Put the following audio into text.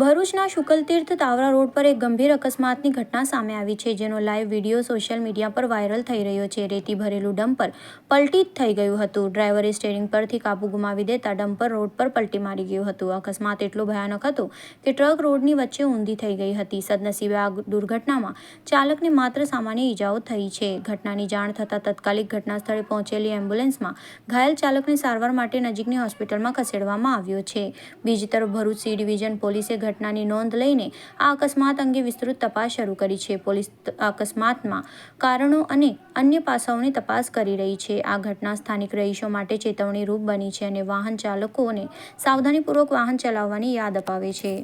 ભરૂચના શુકલતીર્થ તાવરા રોડ પર એક ગંભીર અકસ્માતની ઘટના સામે આવી છે, જેનો લાઈવ વીડિયો સોશિયલ મીડિયા પર વાયરલ થઈ રહ્યો છે. રેતી ભરેલું ડમ્પર પલટી થઈ ગયું હતું. ડ્રાઈવરે સ્ટેરિંગ પરથી કાબુ ગુમાવી દેતા ડમ્પર રોડ પર પલટી મારી ગયું હતું. અકસ્માત એટલો ભયાનક હતો કે ટ્રક રોડની વચ્ચે ઊંધી થઈ ગઈ હતી. સદનસીબે આ દુર્ઘટનામાં ચાલકને માત્ર સામાન્ય ઈજાઓ થઈ છે. ઘટનાની જાણ થતાં તાત્કાલિક ઘટના સ્થળે પહોંચેલી એમ્બ્યુલન્સમાં ઘાયલ ચાલકને સારવાર માટે નજીકની હોસ્પિટલમાં ખસેડવામાં આવ્યો છે. બીજી તરફ ભરૂચ સી ડિવિઝન પોલીસે ઘટનાની નોંધ લઈને આ અકસ્માત અંગે વિસ્તૃત તપાસ શરૂ કરી છે. પોલીસ અકસ્માતમાં કારણો અને અન્ય પાસાઓની તપાસ કરી રહી છે. આ ઘટના સ્થાનિક રહીશો માટે ચેતવણીરૂપ બની છે અને વાહન ચાલકોને સાવધાનીપૂર્વક વાહન ચલાવવાની યાદ અપાવે છે.